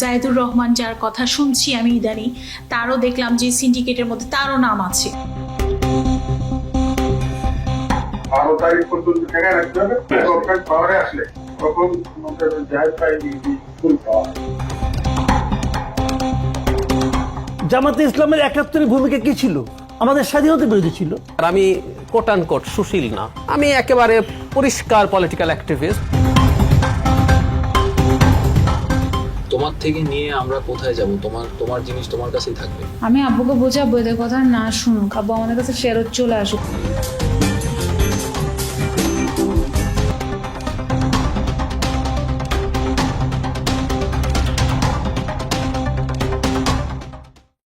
জাহিদুর রহমান যার কথা শুনছি আমি ইদানি তারও দেখলাম যে সিন্ডিকেটের মধ্যে তারও নাম আছে। বারো তারিখ পর্যন্ত ঠেকায় রাখতে হবে। গভর্নমেন্ট পাওয়ারে আসলে। তখন জাহেদ ভাই ফুল পাওয়ার। জামাতে ইসলামের একাত্তরের ভূমিকা কি ছিল? আমাদের স্বাধীনতা বিরোধী ছিল। আর আমি কোটান কোট সুশীল না। আমি একেবারে পরিষ্কার পলিটিক্যাল অ্যাক্টিভিস্ট তোমার থেকে নিয়ে আমরা কোথায় যাব? তোমার তোমার জিনিস তোমার কাছেই থাকবে। আমি আব্বুকে বোঝাবো এদের কথা না শুনুক। আব্বু আমাদের কাছে ফেরত চলে আসুক।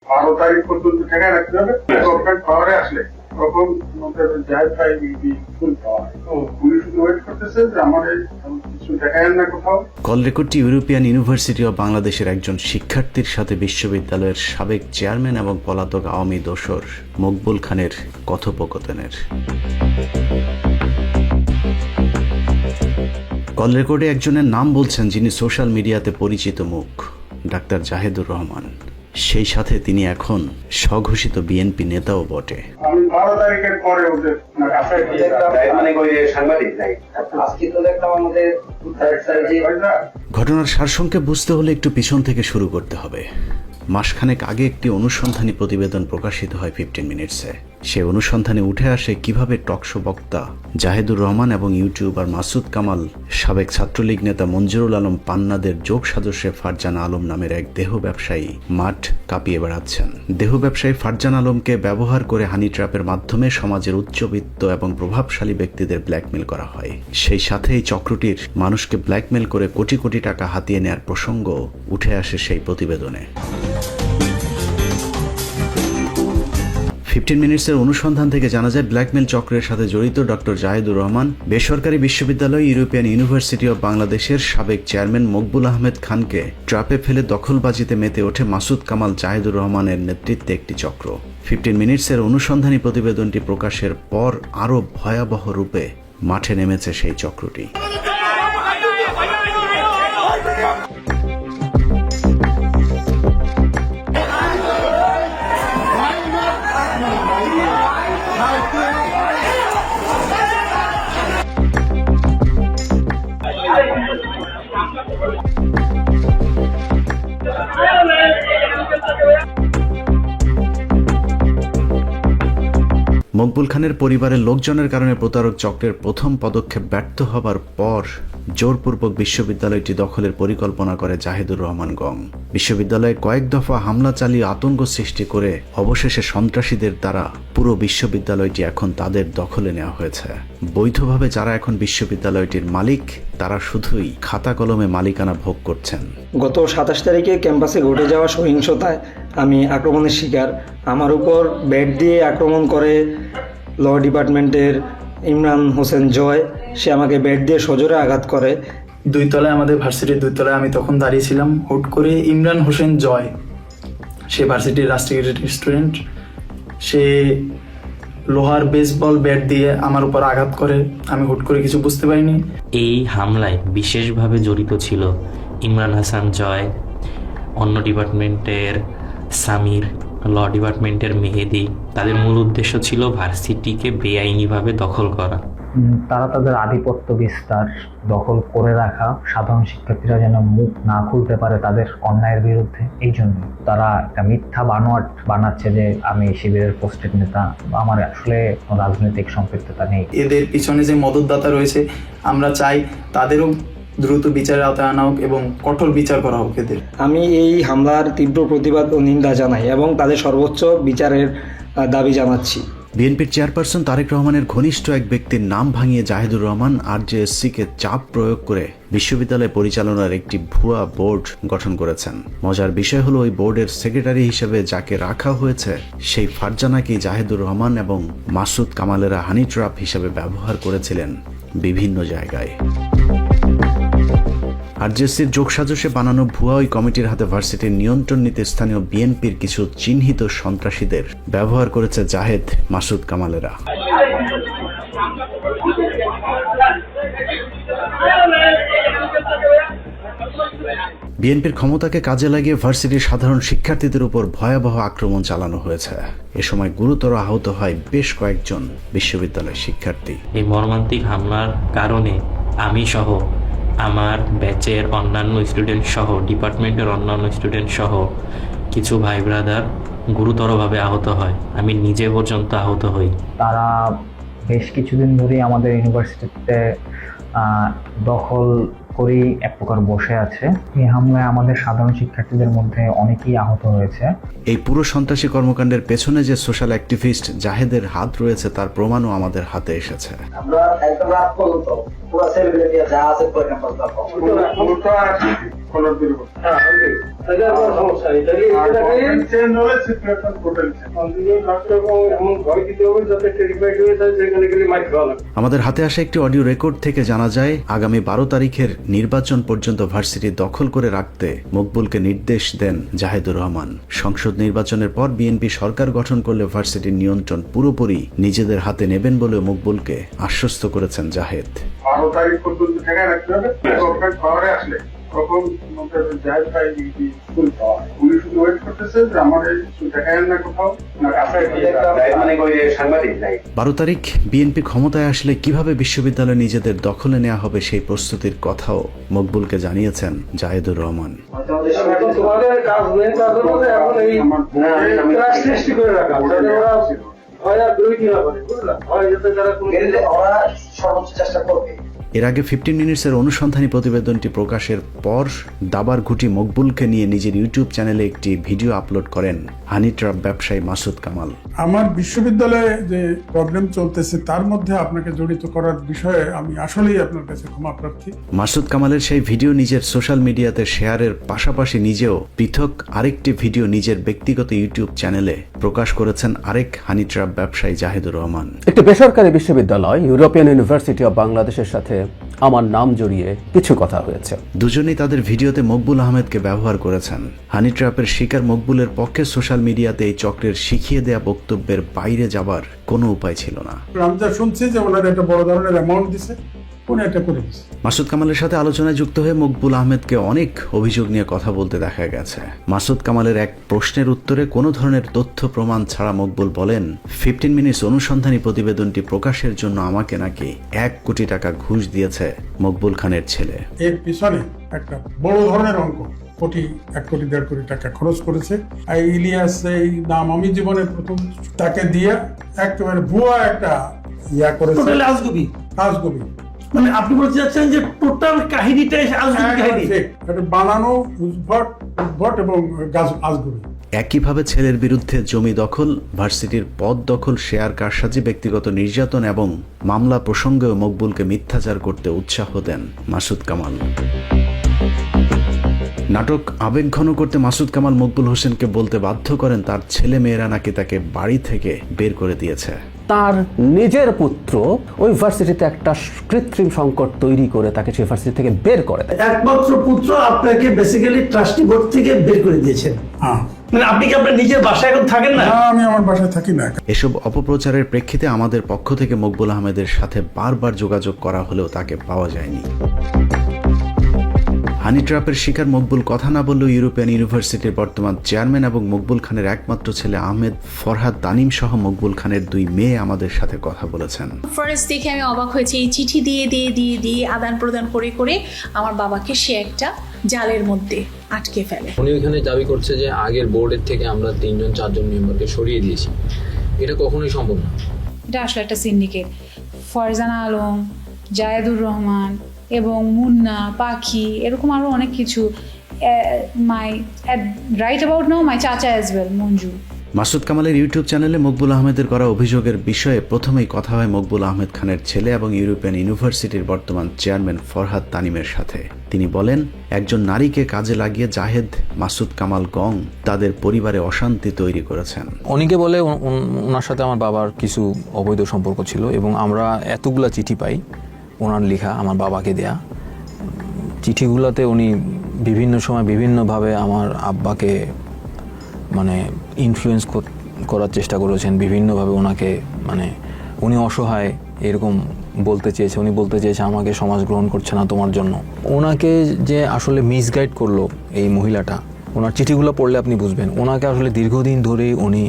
বারো তারিখ পর্যন্ত ঠেকায় রাখতে হবে। গভর্নমেন্ট পাওয়ারে আসলে। তখন কল রেকর্ডটি ইউরোপিয়ান ইউনিভার্সিটি অব বাংলাদেশের একজন শিক্ষার্থীর সাথে বিশ্ববিদ্যালয়ের সাবেক চেয়ারম্যান এবং পলাতক আওয়ামী দোসর মকবুল খানের কথোপকথনের। কল রেকর্ডে একজনের নাম বলছেন যিনি সোশ্যাল মিডিয়াতে পরিচিত মুখ, ডাক্তার জাহেদুর রহমান। সেই সাথে তিনি এখন স্বঘোষিত বিএনপি নেতাও বটে। কাছে মানে ওই যে সাংবাদিক? নাই আজকে তো দেখলাম আমাদের থার্ড সার্জি ঘটনার সারসংক্ষেপ বুঝতে হলে একটু পিছন থেকে শুরু করতে হবে। মাসখানেক আগে একটি অনুসন্ধানী প্রতিবেদন প্রকাশিত হয় ফিফটিন মিনিটসে সে অনুসন্ধানে উঠে আসে কীভাবে টকশো বক্তা জাহেদুর রহমান এবং ইউটিউবার মাসুদ কামাল, সাবেক ছাত্রলীগ নেতা মঞ্জুরুল আলম পান্নাদের যোগ সাদস্যে ফারজানা আলম নামের এক দেহ ব্যবসায়ী মাঠ কাঁপিয়ে বেড়াচ্ছেন। দেহ ব্যবসায়ী ফারজান আলমকে ব্যবহার করে হানি ট্র্যাপের মাধ্যমে সমাজের উচ্চবিত্ত এবং প্রভাবশালী ব্যক্তিদের ব্ল্যাকমেল করা হয়। সেই সাথে এই চক্রটির মানুষকে ব্ল্যাকমেল করে কোটি কোটি টাকা হাতিয়ে নেয়ার প্রসঙ্গ উঠে আসে সেই প্রতিবেদনে। ফিফটিন মিনিটসের অনুসন্ধান থেকে জানা যায় ব্ল্যাকমেল চক্রের সাথে জড়িত ডক্টর জাহেদুর রহমান বেসরকারি বিশ্ববিদ্যালয়, ইউরোপিয়ান ইউনিভার্সিটি অব বাংলাদেশের সাবেক চেয়ারম্যান মকবুল আহমেদ খানকে ট্রাপে ফেলে দখলবাজিতে মেতে ওঠে মাসুদ কামাল জাহেদুর রহমানের নেতৃত্বে একটি চক্র। ফিফটিন মিনিটসের অনুসন্ধানী প্রতিবেদনটি প্রকাশের পর আরও ভয়াবহ রূপে মাঠে নেমেছে সেই চক্রটি। মকবুল খানের পরিবারের লোকজনের কারণে প্রতারক চক্রের প্রথম পদক্ষেপ ব্যর্থ হবার পর জোরপূর্বক বিশ্ববিদ্যালয়টি দখলের পরিকল্পনা করে জাহিদুর রহমান গং। বিশ্ববিদ্যালয়ে কয়েক দফা হামলা চালিয়ে আতঙ্ক সৃষ্টি করে অবশেষে সন্ত্রাসীদের দ্বারা পুরো বিশ্ববিদ্যালয়টি এখন তাদের দখলে নেওয়া হয়েছে। বৈধভাবে যারা এখন বিশ্ববিদ্যালয়টির মালিক তারা শুধুই খাতা কলমে মালিকানা ভোগ করছেন। গত সাতাশ তারিখে ক্যাম্পাসে ঘটে যাওয়া সহিংসতায় আমি আক্রমণের শিকার। আমার উপর ব্যাট দিয়ে আক্রমণ করে ল ডিপার্টমেন্টের ইমরান হোসেন জয়। সে আমাকে ব্যাট দিয়ে সজোরে আঘাত করে। দুই তলায় আমাদের ভার্সিটির দুই তলায় আমি তখন দাঁড়িয়েছিলাম হুট করে ইমরান হোসেন জয় সে ভার্সিটির রাষ্ট্রীয় স্টুডেন্ট। সে লোহার বেসবল ব্যাট দিয়ে আমার উপর আঘাত করে। আমি হুট করে কিছু বুঝতে পারিনি। এই হামলায় বিশেষভাবে জড়িত ছিল ইমরান হাসান জয়, অন্য ডিপার্টমেন্টের সামির, ল ডিপার্টমেন্টের মেহেদি। তাদের মূল উদ্দেশ্য ছিল ভার্সিটিকে বেআইনিভাবে দখল করা। তারা তাদের আধিপত্য বিস্তার দখল করে রাখা সাধারণ শিক্ষার্থীরা যেন মুখ না খুলতে পারে তাদের অন্যায়ের বিরুদ্ধে এই জন্য তারা একটা মিথ্যা বানোয়াট বানাচ্ছে যে আমি শিবিরের পোস্টেড নেতা। বা আমার আসলে কোনো রাজনৈতিক সম্পৃক্ততা নেই। এদের পিছনে যে মদতদাতা রয়েছে আমরা চাই তাদেরও দ্রুত বিচারের আওতায় আনা হোক এবং কঠোর বিচার করা হোক এদের। আমি এই হামলার তীব্র প্রতিবাদ ও নিন্দা জানাই এবং তাদের সর্বোচ্চ বিচারের দাবি জানাচ্ছি। বিএনপির চেয়ারপারসন তারেক রহমানের ঘনিষ্ঠ এক ব্যক্তির নাম ভাঙিয়ে জাহিদুর রহমান আর কে চাপ প্রয়োগ করে বিশ্ববিদ্যালয় পরিচালনার একটি ভুয়া বোর্ড গঠন করেছেন। মজার বিষয় হলো ওই বোর্ডের সেক্রেটারি হিসেবে যাকে রাখা হয়েছে, সেই ফারজানাকে জাহিদুর রহমান এবং মাসুদ কামালেরা হানি ট্রাপ হিসেবে ব্যবহার করেছিলেন বিভিন্ন জায়গায়। আরজেসির যোগসাজশে বানানো ভুয়া ওই কমিটির হাতে ভার্সিটির নিয়ন্ত্রণ নিতে স্থানীয় বিএনপির কিছু চিহ্নিত সন্ত্রাসীদের ব্যবহার করেছে জাহেদ মাসুদ কামালেরা। বিএনপির ক্ষমতাকে কাজে লাগিয়ে ভার্সিটির সাধারণ শিক্ষার্থীদের উপর ভয়াবহ আক্রমণ চালানো হয়েছে। এ সময় গুরুতর আহত হয় বেশ কয়েকজন বিশ্ববিদ্যালয়ের শিক্ষার্থী। এই মর্মান্তিক হামলার কারণে আমি সহ আমার ব্যাচের অন্যান্য স্টুডেন্ট সহ ডিপার্টমেন্টের অন্যান্য স্টুডেন্ট সহ কিছু ভাই ব্রাদার গুরুতরভাবে আহত হয়। আমি নিজে পর্যন্ত আহত হই। তারা বেশ কিছুদিন ধরেই আমাদের ইউনিভার্সিটিতে দখল করেই এক প্রকার বসে আছে। এই হামলায় আমাদের সাধারণ শিক্ষার্থীদের মধ্যে অনেকেই আহত হয়েছে। এই পুরো সন্ত্রাসী কর্মকাণ্ডের পেছনে যে সোশ্যাল অ্যাক্টিভিস্ট জাহেদের হাত রয়েছে তার প্রমাণও আমাদের হাতে এসেছে। আমরা একদম রাত পর্যন্ত পুরো সেলিব্রিটি যা আছে পুরো ক্যাম্পাস টোটাল আমাদের হাতে আসা একটি অডিও রেকর্ড থেকে জানা যায় আগামী বারো তারিখের নির্বাচন পর্যন্ত ভার্সিটি দখল করে রাখতে মকবুলকে নির্দেশ দেন জাহেদুর রহমান। সংসদ নির্বাচনের পর বিএনপি সরকার গঠন করলে ভার্সিটির নিয়ন্ত্রণ পুরোপুরি নিজেদের হাতে নেবেন বলে মকবুলকে আশ্বস্ত করেছেন জাহেদ। বারো তারিখ পর্যন্ত ঠেকায় রাখতে হবে গভর্নমেন্ট আসলে। তখন জাহেদ ভাই ফুল পাওয়ার উনি শুধু ওয়েট করতেছে যে আমার এই না কোথাও। না কাছে মানে বারো তারিখ বিএনপি ক্ষমতায় আসলে কীভাবে বিশ্ববিদ্যালয় নিজেদের দখলে নেওয়া হবে সেই প্রস্তুতির কথাও মকবুলকে জানিয়েছেন জাহেদুর রহমান। হয়তো আমাদের মেরে ওরা সর্বোচ্চ চেষ্টা করবে। এর আগে ফিফটিন মিনিটসের অনুসন্ধানী প্রতিবেদনটি প্রকাশের পর দাবার ঘুটি মকবুলকে নিয়ে নিজের ইউটিউব চ্যানেলে একটি ভিডিও আপলোড করেন হানি ট্রাপ ব্যবসায়ী মাসুদ কামাল। আমার বিশ্ববিদ্যালয়ে যে প্রবলেম চলতেছে তার মধ্যে আপনাকে জড়িত করার বিষয়ে আমি আসলেই আপনার কাছে ক্ষমা প্রার্থী। মাসুদ কামালের সেই ভিডিও নিজের সোশ্যাল মিডিয়াতে শেয়ারের পাশাপাশি নিজেও পৃথক আরেকটি ভিডিও নিজের ব্যক্তিগত ইউটিউব চ্যানেলে প্রকাশ করেছেন আরেক হানি ট্রাপ ব্যবসায়ী জাহিদুর রহমান। একটি বেসরকারি বিশ্ববিদ্যালয় ইউরোপিয়ান ইউনিভার্সিটি অব বাংলাদেশের সাথে আমার নাম জড়িয়ে কিছু কথা হয়েছে। দুজনেই তাদের ভিডিওতে মকবুল আহমেদকে ব্যবহার করেছেন। হানি ট্র্যাপের শিকার মকবুলের পক্ষে সোশ্যাল মিডিয়াতে এই চক্রের শিখিয়ে দেয়া বক্তব্যের বাইরে যাবার কোনো উপায় ছিল না। আমি যা শুনছি যে ওনারা একটা বড় ধরনের অ্যামাউন্ট দিছে। উনি করে দিচ্ছে মাসুদ কামালের সাথে আলোচনায় যুক্ত হয়ে মকবুল আহমেদকে অনেক অভিযোগ নিয়ে কথা বলতে দেখা গেছে। মাসুদ কামালের এক প্রশ্নের উত্তরে কোনো ধরনের তথ্য প্রমাণ ছাড়া মকবুল বলেন ফিফটিন মিনিটস অনুসন্ধানী প্রতিবেদনটি প্রকাশের জন্য আমাকে নাকি এক কোটি টাকা ঘুষ দিয়েছে মকবুল খানের ছেলে। এর পিছনে একটা বড় ধরনের অঙ্ক। কোটি এক কোটি দেড় কোটি টাকা খরচ করেছে। আর ইলিয়াস এই নাম আমি জীবনে প্রথম তাকে দিয়ে একেবারে ভুয়া একটা ইয়া করেছে। মানে আপনি বলতে চাচ্ছেন যে টোটাল কাহিনীটাই আজগুবি কাহিনী? এটা বানানো উদ্ভট উদ্ভট এবং গাছ আজগবি একইভাবে ছেলের বিরুদ্ধে জমি দখল ভার্সিটির পদ দখল শেয়ার কারসাজি ব্যক্তিগত নির্যাতন এবং মামলা প্রসঙ্গেও মকবুলকে মিথ্যাচার করতে উৎসাহ দেন মাসুদ কামাল। নাটক আবেগ ঘন করতে মাসুদ কামাল মকবুল হোসেনকে বলতে বাধ্য করেন তার ছেলে মেয়েরা নাকি তাকে বাড়ি থেকে বের করে দিয়েছে। তার নিজের পুত্র ওই ভার্সিটিতে একটা কৃত্রিম সংকট তৈরি করে তাকে সেই ভার্সিটি থেকে বের করে দেয়। একমাত্র পুত্র আপনাকে বেসিক্যালি ট্রাস্টি বোর্ড থেকে বের করে দিয়েছেন। হ্যাঁ। মানে আপনি কি আপনার নিজের বাসায় এখন থাকেন না? না, আমি আমার বাসায় থাকি না। এসব অপপ্রচারের প্রেক্ষিতে আমাদের পক্ষ থেকে মকবুল আহমেদের সাথে বারবার যোগাযোগ করা হলেও তাকে পাওয়া যায়নি। হানি ট্রাপের শিকার মকবুল কথা না বললেও ইউরোপিয়ান ইউনিভার্সিটির বর্তমান চেয়ারম্যান এবং মকবুল খানের একমাত্র ছেলে আহমেদ ফরহাদ তানিম সহ মকবুল খানের দুই মেয়ে আমাদের সাথে কথা বলেছেন। ফার্স্ট দেখে আমি অবাক হয়েছি। এই চিঠি দিয়ে দিয়ে দিয়ে দিয়ে আদান প্রদান করে করে আমার বাবাকে সে একটা জালের মধ্যে আটকে ফেলে। উনি ওইখানে দাবি করছে যে আগের বোর্ডের থেকে আমরা তিনজন চারজন মেম্বারকে সরিয়ে দিয়েছি। এটা কখনোই সম্ভব না। এটা আসলে একটা সিন্ডিকেট। ফরজানা আলম জায়েদুর রহমান এবং মুন্না পাখি এরকম আরও অনেক কিছু মাই রাইট অ্যাবাউট নাও মাই চাচা অ্যাজ ওয়েল মঞ্জু। মাসুদ কামালের ইউটিউব চ্যানেলে মকবুল আহমেদের করা অভিযোগের বিষয়ে প্রথমেই কথা হয় মকবুল আহমেদ খানের ছেলে এবং ইউরোপিয়ান ইউনিভার্সিটির বর্তমান চেয়ারম্যান ফরহাদ তানিমের সাথে। তিনি বলেন একজন নারীকে কাজে লাগিয়ে জাহেদ মাসুদ কামাল গং তাদের পরিবারে অশান্তি তৈরি করেছেন। অনেকে বলে ওনার সাথে আমার বাবার কিছু অবৈধ সম্পর্ক ছিল এবং আমরা এতগুলা চিঠি পাই। ওনার লেখা, আমার বাবাকে দেয়া। চিঠিগুলোতে উনি বিভিন্ন সময় বিভিন্নভাবে আমার আব্বাকে মানে ইনফ্লুয়েন্স করার চেষ্টা করেছেন, বিভিন্নভাবে ওনাকে মানে উনি অসহায় এরকম বলতে চেয়েছে, উনি বলতে চেয়েছে, আমাকে সমাজ গ্রহণ করছে না তোমার জন্য। ওনাকে যে আসলে মিসগাইড করল এই মহিলাটা, ওনার চিঠিগুলো পড়লে আপনি বুঝবেন, ওনাকে আসলে দীর্ঘদিন ধরেই উনি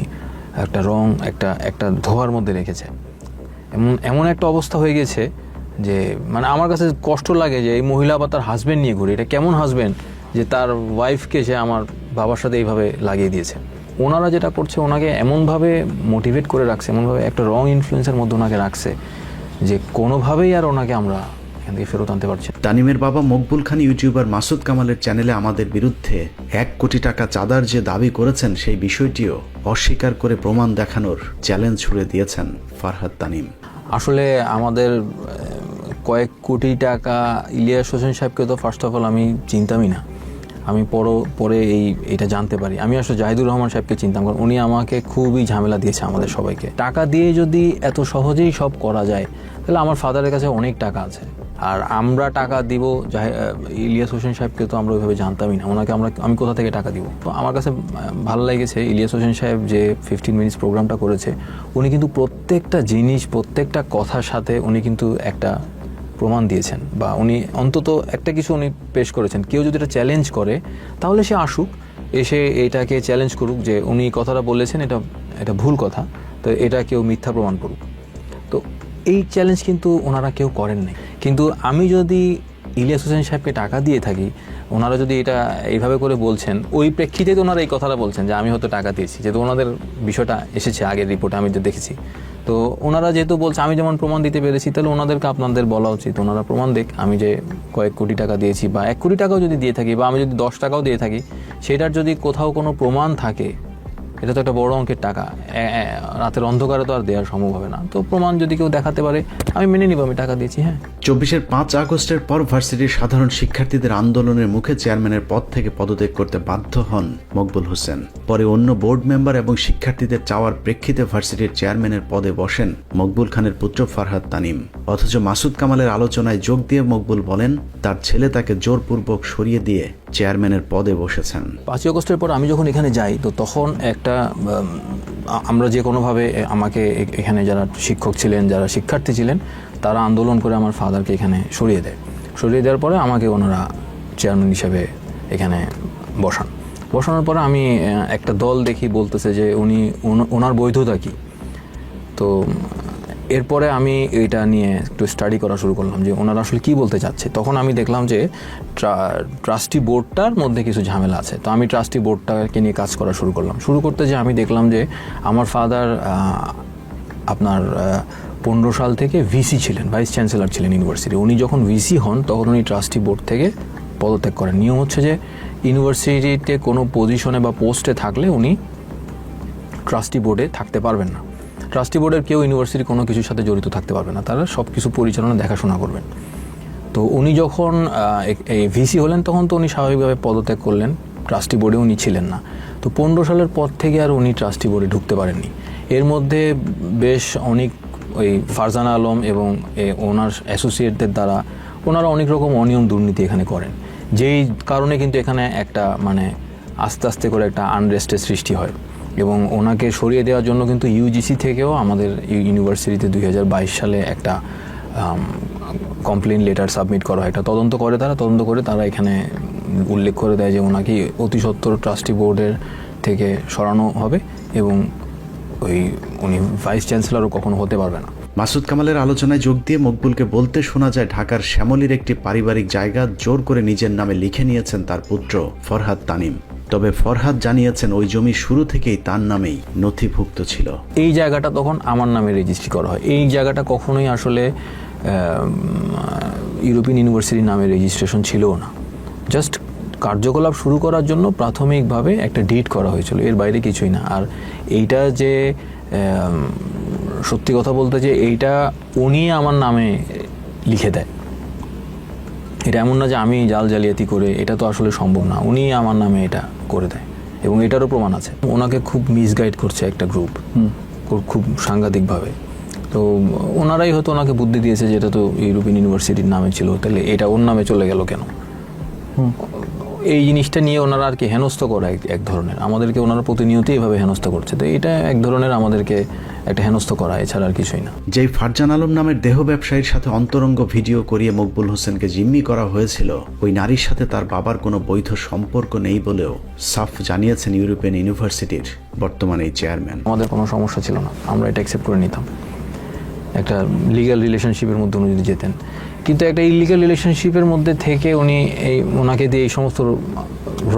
একটা রং, একটা একটা ধোয়ার মধ্যে রেখেছে। এমন এমন একটা অবস্থা হয়ে গেছে যে মানে আমার কাছে কষ্ট লাগে যে এই মহিলা বা তার হাজবেন্ড নিয়ে ঘুরে। এটা কেমন হাজবেন্ড যে তার ওয়াইফকে সে আমার বাবার সাথে এইভাবে লাগিয়ে দিয়েছে। ওনারা যেটা করছে ওনাকে এমনভাবে মোটিভেট করে রাখছে এমনভাবে একটা রং ইনফ্লুয়েন্সের মধ্যে ওনাকে রাখছে যে কোনোভাবেই আর ওনাকে আমরা এখান থেকে ফেরত আনতে পারছি তানিমের বাবা মকবুল খান ইউটিউবার মাসুদ কামালের চ্যানেলে আমাদের বিরুদ্ধে এক কোটি টাকা চাঁদার যে দাবি করেছেন সেই বিষয়টিও অস্বীকার করে প্রমাণ দেখানোর চ্যালেঞ্জ ছুড়ে দিয়েছেন ফারহাদ তানিম। আসলে আমাদের কয়েক কোটি টাকা ইলিয়াস হোসেন সাহেবকে তো ফার্স্ট অফ অল আমি চিনতামই না। আমি পরও পরে এই, এটা জানতে পারি। আমি আসলে জাহিদুর রহমান সাহেবকে চিনতাম কারণ উনি আমাকে খুবই ঝামেলা দিয়েছে আমাদের সবাইকে। টাকা দিয়ে যদি এত সহজেই সব করা যায়, তাহলে আমার ফাদারের কাছে অনেক টাকা আছে। আর আমরা টাকা দিব ইলিয়াস হোসেন সাহেবকে তো আমরা ওইভাবে জানতামই না। ওনাকে আমরা, আমি কোথা থেকে টাকা দিব? তো আমার কাছে ভালো লেগেছে ইলিয়াস হোসেন সাহেব যে ফিফটিন মিনিটস প্রোগ্রামটা করেছে। উনি কিন্তু প্রত্যেকটা জিনিস, প্রত্যেকটা কথার সাথে উনি কিন্তু একটা প্রমাণ দিয়েছেন বা উনি অন্তত একটা কিছু উনি পেশ করেছেন। কেউ যদি এটা চ্যালেঞ্জ করে, তাহলে সে আসুক, এসে এটাকে চ্যালেঞ্জ করুক যে উনি কথাটা বলেছেন, এটা এটা ভুল কথা, তো এটা কেউ মিথ্যা প্রমাণ করুক। তো এই চ্যালেঞ্জ কিন্তু ওনারা কেউ করেন নাই। কিন্তু আমি যদি ইলিয়াস হোসেন সাহেবকে টাকা দিয়ে থাকি, ওনারা যদি এটা এইভাবে করে বলছেন, ওই প্রেক্ষিতে তো ওনারা এই কথাটা বলছেন যে আমি হয়তো টাকা দিয়েছি, যেহেতু ওনাদের বিষয়টা এসেছে আগের রিপোর্টে আমি তো দেখেছি। তো ওনারা যেহেতু বলছে, আমি যেমন প্রমাণ দিতে পেরেছি, তাহলে ওনাদেরকে আপনাদের বলা উচিত। ওনারা প্রমাণ দেখ আমি যে কয়েক কোটি টাকা দিয়েছি বা এক কোটি টাকাও যদি দিয়ে থাকি বা আমি যদি দশ টাকাও দিয়ে থাকি, সেটার যদি কোথাও কোনো প্রমাণ থাকে এটা তো একটা বড় অঙ্কের টাকা। রাতের অন্ধকারে তো আর দেওয়ার সম্ভব হবে না। তো প্রমাণ যদি কেউ দেখাতে পারে, আমি মেনে নিব, আমি টাকা দিয়েছি হ্যাঁ। চব্বিশের পাঁচ আগস্টের পর ভার্সিটির সাধারণ শিক্ষার্থীদের আন্দোলনের মুখে চেয়ারম্যানের পদ থেকে পদত্যাগ করতে বাধ্য হন মকবুল হোসেন। পরে অন্য বোর্ড মেম্বার এবং শিক্ষার্থীদের চাওয়ার প্রেক্ষিতে ভার্সিটির চেয়ারম্যানের পদে বসেন মকবুল খানের পুত্র ফারহাদ তানিম। অথচ মাসুদ কামালের আলোচনায় যোগ দিয়ে মকবুল বলেন, তার ছেলে তাকে জোরপূর্বক সরিয়ে দিয়ে চেয়ারম্যানের পদে বসেছেন। পাঁচই অগস্টের পর আমি যখন এখানে যাই, তো তখন একটা আমরা যে কোনোভাবে আমাকে এখানে যারা শিক্ষক ছিলেন, যারা শিক্ষার্থী ছিলেন, তারা আন্দোলন করে আমার ফাদারকে এখানে সরিয়ে দেয়। সরিয়ে দেওয়ার পরে আমাকে ওনারা চেয়ারম্যান হিসেবে এখানে বসান। বসানোর পরে আমি একটা দল দেখি বলতেছে যে উনি, ওনার বৈধতা কী? তো এরপরে আমি এটা নিয়ে একটু স্টাডি করা শুরু করলাম যে ওনারা আসলে কি বলতে চাচ্ছে। তখন আমি দেখলাম যে ট্রাস্টি বোর্ডটার মধ্যে কিছু ঝামেলা আছে। তো আমি ট্রাস্টি বোর্ডটাকে নিয়ে কাজ করা শুরু করলাম। শুরু করতে যে আমি দেখলাম যে আমার ফাদার আপনার পনেরো সাল থেকে ভিসি ছিলেন ভাইস চ্যান্সেলর ছিলেন ইউনিভার্সিটি উনি যখন ভিসি হন, তখন উনি ট্রাস্টি বোর্ড থেকে পদত্যাগ করেন। নিয়ম হচ্ছে যে ইউনিভার্সিটিতে কোনো পজিশনে বা পোস্টে থাকলে উনি ট্রাস্টি বোর্ডে থাকতে পারবেন না। ট্রাস্টি বোর্ডের কেউ ইউনিভার্সিটি কোনো কিছুর সাথে জড়িত থাকতে পারবে না। তারা সব কিছু পরিচালনা, দেখাশোনা করবেন। তো উনি যখন এই ভিসি হলেন, তখন তো উনি স্বাভাবিকভাবে পদত্যাগ করলেন। ট্রাস্টি বোর্ডে উনি ছিলেন না। তো পনেরো সালের পর থেকে আর উনি ট্রাস্টি বোর্ডে ঢুকতে পারেননি। এর মধ্যে বেশ অনেক, ওই ফারজানা আলম এবং ওনার অ্যাসোসিয়েটদের দ্বারা ওনারা অনেক রকম অনিয়ম দুর্নীতি এখানে করেন। যেই কারণে কিন্তু এখানে একটা মানে আস্তে আস্তে করে একটা আনরেস্টের সৃষ্টি হয়। এবং ওনাকে সরিয়ে দেওয়ার জন্য কিন্তু ইউজিসি থেকেও আমাদের ইউ- ইউনিভার্সিটিতে দুই হাজার বাইশ সালে একটা কমপ্লেন লেটার সাবমিট করা হয়। একটা তদন্ত করে তারা, তদন্ত করে তারা এখানে উল্লেখ করে দেয় যে ওনাকে অতি সত্তর ট্রাস্টি বোর্ডের থেকে সরানো হবে এবং ওই উনি ভাইস চ্যান্সেলরও কখনো হতে পারবে না। মাসুদ কামালের আলোচনায় যোগ দিয়ে মকবুলকে বলতে শোনা যায়, ঢাকার শ্যামলীর একটি পারিবারিক জায়গা জোর করে নিজের নামে লিখে নিয়েছেন তার পুত্র ফরহাদ তানিম। তবে ফরহাদ জানিয়েছেন ওই জমি শুরু থেকেই তার নামেই নথিভুক্ত ছিল। এই জায়গাটা তখন আমার নামে রেজিস্ট্রি করা হয়। এই জায়গাটা কখনোই আসলে ইউরোপিয়ান ইউনিভার্সিটির নামে রেজিস্ট্রেশন ছিলও না। জাস্ট কার্যকলাপ শুরু করার জন্য প্রাথমিকভাবে একটা ডিট করা হয়েছিল। এর বাইরে কিছুই না। আর এইটা যে সত্যি কথা বলতে যে এইটা উনি আমার নামে লিখে দেয়। এটা এমন না যে আমি জাল জালিয়াতি করে এটা তো আসলে সম্ভব না। উনি আমার নামে এটা করে দেয় এবং এটারও প্রমাণ আছে। ওনাকে খুব মিসগাইড করছে একটা গ্রুপ খুব সাংঘাতিকভাবে। তো ওনারাই হয়তো ওনাকে বুদ্ধি দিয়েছে যে এটা তো ইউরোপিয়ান ইউনিভার্সিটির নামে ছিল তাহলে এটা ওর নামে চলে গেল কেন? এই জিনিসটা নিয়ে ওনারা আর কি হেনস্থ করে এক ধরনের। আমাদেরকে ওনারা প্রতিনিয়তই এভাবে হেনস্থ করছে। তো এটা এক ধরনের আমাদেরকে একটা হেনস্থ করা এছাড়া আর কিছুই না। যেই ফারজান আলম নামের দেহ ব্যবসায়ীর সাথে অন্তরঙ্গ ভিডিও করিয়ে মকবুল হোসেনকে জিম্মি করা হয়েছিল ওই নারীর সাথে তার বাবার কোনো বৈধ সম্পর্ক নেই বলেও সাফ জানিয়েছেন ইউরোপিয়ান ইউনিভার্সিটির বর্তমানে এই চেয়ারম্যান। আমাদের কোনো সমস্যা ছিল না আমরা এটা অ্যাকসেপ্ট করে নিতাম। একটা লিগ্যাল রিলেশনশিপের মধ্যে উনি যদি যেতেন। কিন্তু একটা ইলিগাল রিলেশনশিপের মধ্যে থেকে উনি এই ওনাকে দিয়ে এই সমস্ত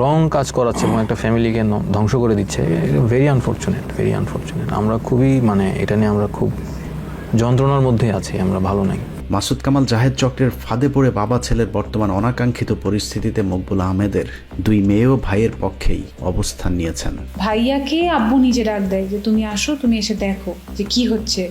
রং কাজ করাচ্ছে এবং একটা ফ্যামিলিকে ধ্বংস করে দিচ্ছে। ভেরি আনফর্চুনেট ভেরি আনফর্চুনেট আমরা খুবই মানে এটা নিয়ে আমরা খুব যন্ত্রণার মধ্যে আছি আমরা ভালো নাই। মাসুদ কামাল জাহেদ চক্রের ফাঁদে পড়ে বাবা ছেলের বর্তমান অনাকাঙ্ক্ষিত পরিস্থিতিতে মকবুল আহমেদের দুই মেয়ে ও ভাইয়ের পক্ষেই অবস্থান নিয়েছেন। ভাইয়াকে আব্বু নিজে ডাক দেয় যে তুমি আসো তুমি এসে দেখো যে কি হচ্ছে।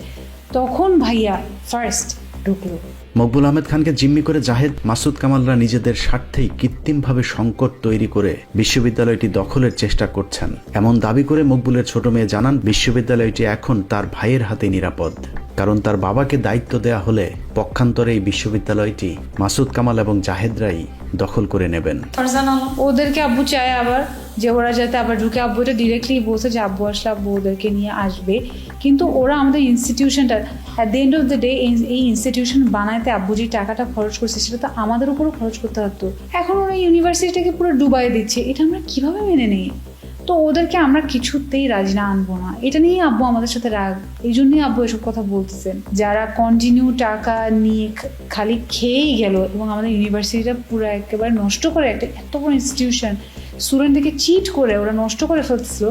তখন ভাইয়া ফার্স্ট ঢুকলো। মকবুল আহমেদ খানকে জিম্মি করে জাহেদ, মাসুদ কামালরা নিজেদের স্বার্থেই কৃত্রিমভাবে সংকট তৈরি করে বিশ্ববিদ্যালয়টি দখলের চেষ্টা করছেন। এমন দাবি করে মকবুলের ছোট মেয়ে জানান, বিশ্ববিদ্যালয়টি এখন তার ভাইয়ের হাতে নিরাপদ। কারণ তার বাবাকে দায়িত্ব দেয়া হলে পক্ষান্তরে এই বিশ্ববিদ্যালয়টি মাসুদ কামাল এবং জাহেদরাই দখল করে নেবেন। ওদেরকে আব্বু চায় আবার যে ওরা যাতে আবার ঢুকে। আব্বু এটা ডিরেক্টলি বলছে যে, আব্বু আসলে আব্বু ওদেরকে নিয়ে আসবে। কিন্তু ওরা আমাদের ইনস্টিটিউশনটা at the end of the day এই ইনস্টিটিউশন বানাইতে আব্বু যে টাকাটা খরচ করছে, সেটা তো আমাদের উপরও খরচ করতে হতো। এখন ওরা ইউনিভার্সিটিটাকে পুরো ডুবাই দিচ্ছে। এটা আমরা কীভাবে মেনে নিই? তো ওদেরকে আমরা কিছুতেই রাজি না আনব না এটা নিয়েই আব্বু আমাদের সাথে রাগ এই জন্যই আব্বু এসব কথা বলতেছেন যারা কন্টিনিউ টাকা নিয়ে খালি খেয়েই গেল এবং আমাদের ইউনিভার্সিটিটা পুরো একেবারে নষ্ট করে একটা, এত বড় ইনস্টিটিউশন স্টুডেন্টদেরকে চিট করে ওরা নষ্ট করে ফেলছিল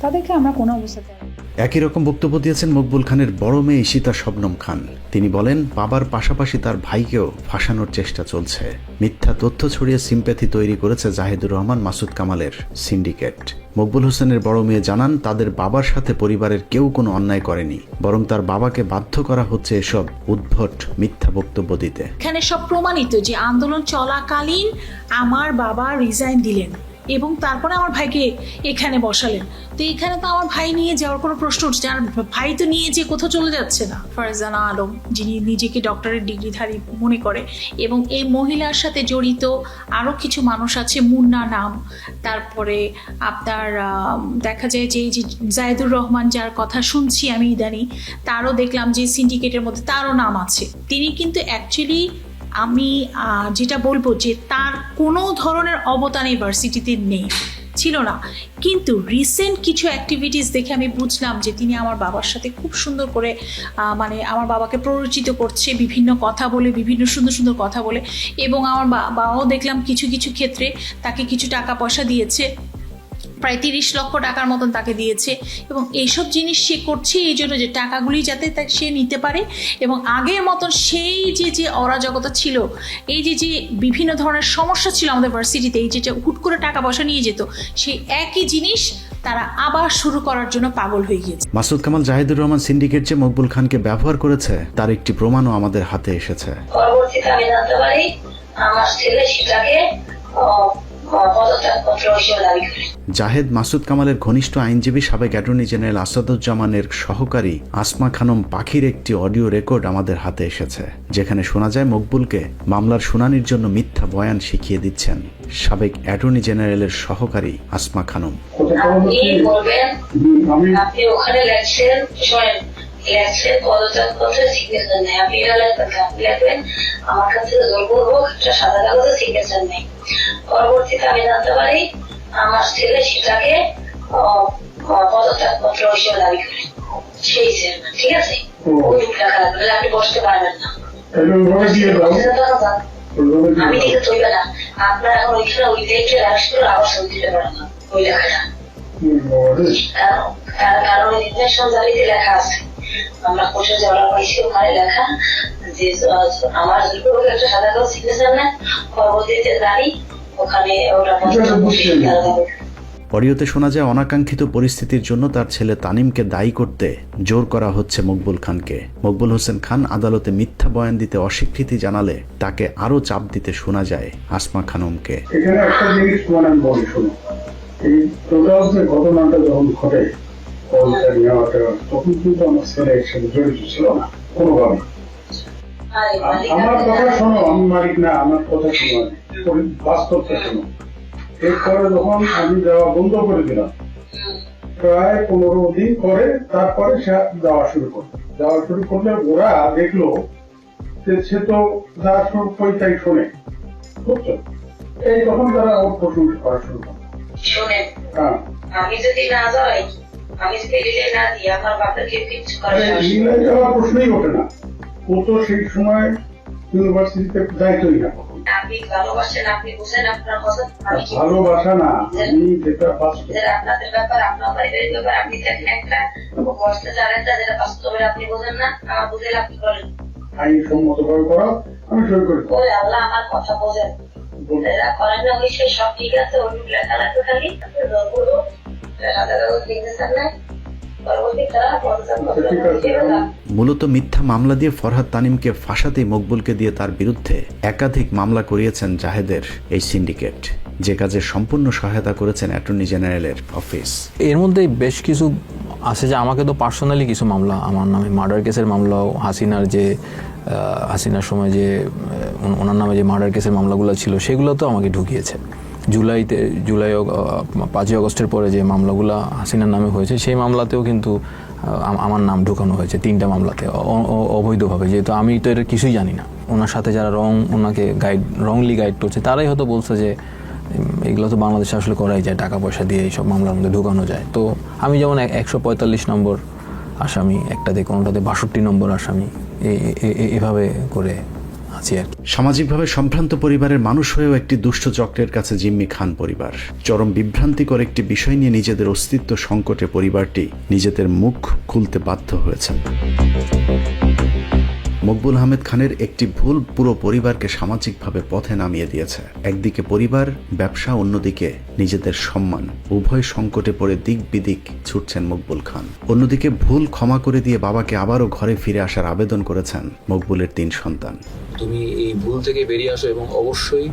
তাদেরকে আমরা কোনো অবস্থাতে। একই রকম বক্তব্য দিয়েছেন মকবুল খানের বড় মেয়ে ঈশিতা শবনম খান। তিনি বলেন, বাবার পাশাপাশি তার ভাইকেও ফাঁসানোর চেষ্টা চলছে। মিথ্যা তথ্য ছড়িয়ে সিম্প্যাথি তৈরি করেছে জাহিদুর রহমান, মাসুদ কামালের সিন্ডিকেট। মকবুল হোসেনের বড় মেয়ে জানান, তাদের বাবার সাথে পরিবারের কেউ কোনো অন্যায় করেনি, বরং তার বাবাকে বাধ্য করা হচ্ছে এসব উদ্ভট মিথ্যা বক্তব্য দিতে। এখানে সব প্রমাণিত যে আন্দোলন চলাকালীন আমার বাবা রিজাইন দিলেন। এবং তারপরে আমার ভাইকে এখানে বসালেন। তো এখানে তো আমার ভাই নিয়ে যাওয়ার কোনো প্রশ্ন উঠছে। আর ভাই তো নিয়ে যে কোথাও চলে যাচ্ছে না। ফারজানা আলম, যিনি নিজেকে ডক্টরের ডিগ্রিধারী মনে করে এবং এই মহিলার সাথে জড়িত আরও কিছু মানুষ আছে, মুন্না নাম। তারপরে আপনার দেখা যায় যে জায়দুর রহমান যার কথা শুনছি আমি ইদানি, তারও দেখলাম যে সিন্ডিকেটের মধ্যে তারও নাম আছে। তিনি কিন্তু অ্যাকচুয়ালি আমি যেটা বলব যে তার কোনো ধরনের অবদান এই ভার্সিটিতে নেই। ছিল না। কিন্তু রিসেন্ট কিছু অ্যাক্টিভিটিস দেখে আমি বুঝলাম যে তিনি আমার বাবার সাথে খুব সুন্দর করে মানে আমার বাবাকে প্ররোচিত করছে বিভিন্ন কথা বলে, বিভিন্ন সুন্দর সুন্দর কথা বলে এবং আমার বাবাও দেখলাম কিছু কিছু ক্ষেত্রে তাকে কিছু টাকা পয়সা দিয়েছে। প্রায় তিরিশ লক্ষ টাকার মতন তাকে দিয়েছে এবং এইসব জিনিস সে করছে এই জন্য যে টাকাগুলি যাতে সে নিতে পারে এবং আগের মতন সেই যে যে অরাজকতা ছিল এই যে যে বিভিন্ন ধরনের সমস্যা ছিল আমাদের ভার্সিটিতে এই যে যে হুট করে টাকা পয়সা নিয়ে যেত সেই একই জিনিস তারা আবার শুরু করার জন্য পাগল হয়ে গিয়েছে। মাসুদ কামাল জাহিদুর রহমান সিন্ডিকেট যে মকবুল খানকে ব্যবহার করেছে তার একটি প্রমাণও আমাদের হাতে এসেছে। পরবর্তীতে আমি জানতে পারি আমার ছেলে সেটাকে জাহেদ মাসুদ কামালের ঘনিষ্ঠ আইনজীবী সাবেক অ্যাটর্নি জেনারেল আসাদুজ্জামানের সহকারী আসমা খানম পাখির একটি অডিও রেকর্ড আমাদের হাতে এসেছে, যেখানে শোনা যায় মকবুলকে মামলার শুনানির জন্য মিথ্যা বয়ান শিখিয়ে দিচ্ছেন সাবেক অ্যাটর্নি জেনারেলের সহকারী আসমা খানম। আপনি ওখানে শোনেন লেখছেন পদত্যাগপত্র সিগনেচার নেই। আপনি লিখবেন আপনি লিখবেন আমার কাছ থেকে জোরপূর্বক একটা সাদা কাগজে সিগনেচার নেই। পরবর্তীতে আমি জানতে পারি আমার ছেলে সেটাকে আহ, পদত্যাগপত্র হিসেবে দাবি করে। সেই চেয়ারম্যান ঠিক আছে? ওই লেখা লাগবে আপনি বসতে পারবেন না। দিয়ে আমি লিখে চলবে না। আপনার এখন ওইখানে ওই লেখে রাখছি করে আবার সই দিতে পারেন না ওই লেখাটা। কারণ কারণ- নির্দেশন জারিতে লেখা আছে। আমরা কোর্সে যাওয়ার পাইছি ওখানে লেখা যে আমার জোরপূর্বক একটা সাদা কাগজ সিগনেচার নেন পরবর্তীতে জানি ওখানে ওটা অডিওতে শোনা যায় অনাকাঙ্ক্ষিত পরিস্থিতির জন্য তার ছেলে তানিমকে দায়ী করতে জোর করা হচ্ছে মকবুল খানকে। মকবুল হোসেন খান আদালতে মিথ্যা বয়ান দিতে অস্বীকৃতি জানালে তাকে আরও চাপ দিতে শোনা যায় আসমা খানমকে। এখানে একটা জিনিস তোমার আমি বলি শোনো। এই ঘটনাটা যখন ঘটে কলটা নেওয়াটা তখন কিন্তু আমার ছেলে এর সাথে জড়িত ছিল না কোনোভাবে আমার কথা শোনো আমি মালিক না আমার কথা শোনো। বাস্তবটা শোনো এরপরে যখন আমি যাওয়া বন্ধ করে দিলাম প্রায় পনেরো দিন পরে তারপরে সে যাওয়া শুরু করল যাওয়া শুরু করলে ওরা দেখল যে সে তো যা শুরু পৈতাই শোনে বুঝছ এই তখন তারা ওর প্রশংসা করা শুরু করল হ্যাঁ আমি যদি না যাই আমি যদি রিলে না দিই আমার কিচ্ছু করে যাওয়ার প্রশ্নই ওঠে না। ও তো সেই সময় ইউনিভার্সিটিতে যাইতই না। আপনি ভালোবাসেন আপনি বুঝেন আপনার পছন্দ ভালোবাসা না আমি যেটা বাস্তব আপনাদের ব্যাপার আপনার পারিবারিক ব্যাপার আপনি দেখেন একটা বসতে জানেন না যেটা আপনি বোঝেন না আমার করেন আইন সম্মত ভাবে করা আমি সই করি। ওই আল্লাহ আমার কথা বোঝেন। এরা করেন না ওই সে সব ঠিক আছে ওই লেখা লাগবে খালি মূলত মিথ্যা মামলা দিয়ে ফরহাদ তানিমকে ফাঁসাতে মকবুলকে দিয়ে তার বিরুদ্ধে একাধিক মামলা করিয়েছেন জাহেদের এই সিন্ডিকেট, যে কাজে সম্পূর্ণ সহায়তা করেছেন অ্যাটর্নি জেনারেলের অফিস। এর মধ্যে বেশ কিছু আছে যে আমাকে তো পার্সোনালি কিছু মামলা, আমার নামে মার্ডার কেসের মামলাও, হাসিনার যে হাসিনার সময় যে ওনার নামে যে মার্ডার কেসের মামলাগুলো ছিল, সেগুলো তো আমাকে ঢুকিয়েছে। জুলাইতে, জুলাই পাঁচই আগস্টের পরে যে মামলাগুলো হাসিনার নামে হয়েছে, সেই মামলাতেও কিন্তু আমার নাম ঢুকানো হয়েছে তিনটা মামলাতে অবৈধভাবে। যেহেতু আমি তো এটা কিছুই জানি না। ওনার সাথে যারা রং, ওনাকে গাইড রংলি গাইড করছে, তারাই হয়তো বলছে যে এগুলো তো বাংলাদেশে আসলে করাই যায় টাকা পয়সা দিয়ে এইসব মামলার মধ্যে ঢুকানো যায়। তো আমি যেমন একশো পঁয়তাল্লিশ নম্বর আসামি একটাতে কোনোটাতে বাষট্টি নম্বর আসামি এভাবে করে সামাজিকভাবে সম্ভ্রান্ত পরিবারের মানুষ হয়েও একটি দুষ্ট চক্রের কাছে জিম্মি খান পরিবার। চরম বিভ্রান্তিকর একটি বিষয় নিয়ে নিজেদের অস্তিত্ব সংকটে পরিবারটি নিজেদের মুখ খুলতে বাধ্য হয়েছেন। মকবুল আহমেদ খানের একটি ভুল পুরো পরিবারকে সামাজিকভাবে পথে নামিয়ে দিয়েছে। একদিকে পরিবার, ব্যবসা, অন্যদিকে নিজেদের সম্মান। উভয় সংকটে পড়ে দিক বিদিক ছুটছেন মকবুল খান। অন্যদিকে ভুল ক্ষমা করে দিয়ে বাবাকে আবারও ঘরে ফিরে আসার আবেদন করেছেন মকবুলের তিন সন্তান। তুমি এই ভুল থেকে বেরিয়ে আসো এবং অবশ্যই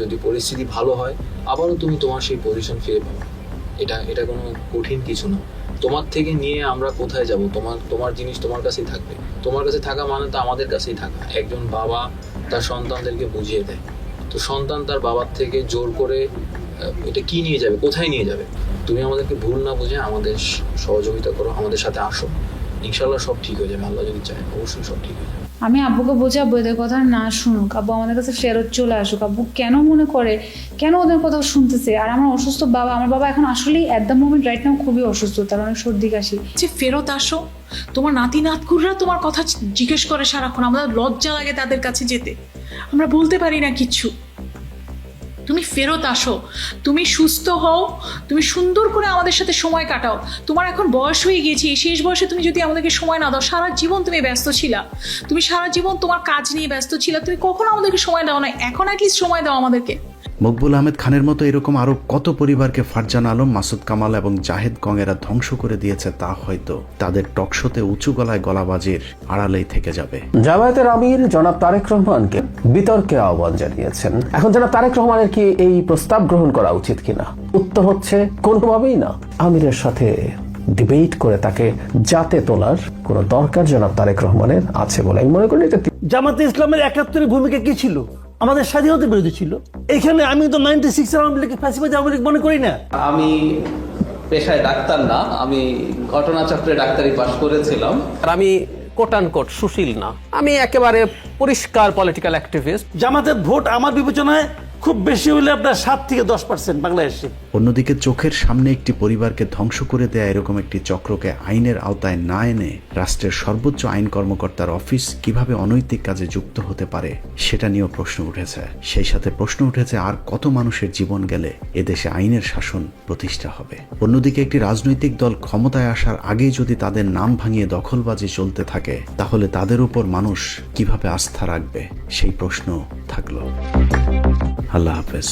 যদি পরিস্থিতি ভালো হয়, আবারও তুমি তোমার সেই পজিশন ফিরে পাবে। এটা এটা কোনো কঠিন কিছু না। তোমার থেকে নিয়ে আমরা কোথায় যাব? তোমার তোমার জিনিস তোমার কাছেই থাকবে। তোমার কাছে থাকা মানে তো আমাদের কাছেই থাকা। একজন বাবা তার সন্তানদেরকে বুঝিয়ে দেয়। তো সন্তান তার বাবার থেকে জোর করে এটা কি নিয়ে যাবে? কোথায় নিয়ে যাবে? তুমি আমাদেরকে ভুল না বুঝে আমাদের সহযোগিতা করো, আমাদের সাথে আসো। ইনশাল্লাহ সব ঠিক হয়ে যাবে। আল্লাহ যদি চায়, অবশ্যই সব ঠিক হয়ে যাবে। আমি আব্বুকে বোঝাবো, এদের কথা না শুনুক। আব্বু আমাদের কাছে ফেরত চলে আসুক। আব্বু কেন মনে করে, কেন ওদের কথা শুনতেছে? আর আমার অসুস্থ বাবা, আমার বাবা এখন আসলেই at the moment right now খুবই অসুস্থ, তার অনেক সর্দি কাশি। যে ফেরত আসো, তোমার নাতি নাতকুররা তোমার কথা জিজ্ঞেস করে সারাক্ষণ, আমাদের লজ্জা লাগে তাদের কাছে যেতে। আমরা বলতে পারি না কিচ্ছু তুমি ফেরত আসো। তুমি সুস্থ হও। তুমি সুন্দর করে আমাদের সাথে সময় কাটাও। তোমার এখন বয়স হয়ে গিয়েছে। এই শেষ বয়সে তুমি যদি আমাদেরকে সময় না দাও, সারা জীবন তুমি ব্যস্ত ছিলা। তুমি সারা জীবন তোমার কাজ নিয়ে ব্যস্ত ছিল। তুমি কখনো আমাদেরকে সময় দাও না এখন অ্যাটলিস্ট সময় দাও আমাদেরকে। মকবুল আহমেদ খানের মতো এরকম আরও কত পরিবারকে ফারজান আলম মাসুদ কামাল এবং জাহেদ গঙেরা ধ্বংস করে দিয়েছে তা হয়তো তাদের টকশোতে উঁচু গলায় গলাবাজির আড়ালেই থেকে যাবে। জামায়াতের আমির জনাব তারেক রহমানকে বিতর্কে আহ্বান জানিয়েছেন। এখন জনাব তারেক রহমানের কি এই প্রস্তাব গ্রহণ করা উচিত কিনা? উত্তর হচ্ছে কোনোভাবেই না। আমিরের সাথে ডিবেট করে তাকে জাতে তোলার কোনো দরকার জনাব তারেক রহমানের আছে বলে আমি মনে করি এটা জামাতে ইসলামের একাত্তরের ভূমিকা কি ছিল? আমাদের স্বাধীনতা বিরোধী ছিল। এখানে আমি তো নাইনটি সিক্স আওয়ামী লীগকে ফ্যাসিবাদী আওয়ামী লীগ মনে করি না। আমি পেশায় ডাক্তার না আমি ঘটনাচক্রে ডাক্তারি পাশ করেছিলাম। আর আমি কোটান কোট সুশীল না। আমি একেবারে পরিষ্কার পলিটিক্যাল অ্যাক্টিভিস্ট জামাতের ভোট আমার বিবেচনায় খুব বেশি হলে আপনার সাত থেকে দশ পার্সেন্ট বাংলাদেশে। অন্যদিকে চোখের সামনে একটি পরিবারকে ধ্বংস করে দেয়া এরকম একটি চক্রকে আইনের আওতায় না এনে রাষ্ট্রের সর্বোচ্চ আইন কর্মকর্তার অফিস কীভাবে অনৈতিক কাজে যুক্ত হতে পারে, সেটা নিয়েও প্রশ্ন উঠেছে। সেই সাথে প্রশ্ন উঠেছে, আর কত মানুষের জীবন গেলে এদেশে আইনের শাসন প্রতিষ্ঠা হবে? অন্যদিকে একটি রাজনৈতিক দল ক্ষমতায় আসার আগেই যদি তাদের নাম ভাঙিয়ে দখলবাজি চলতে থাকে, তাহলে তাদের উপর মানুষ কীভাবে আস্থা রাখবে? সেই প্রশ্ন থাকল। আল্লাহ হাফেজ।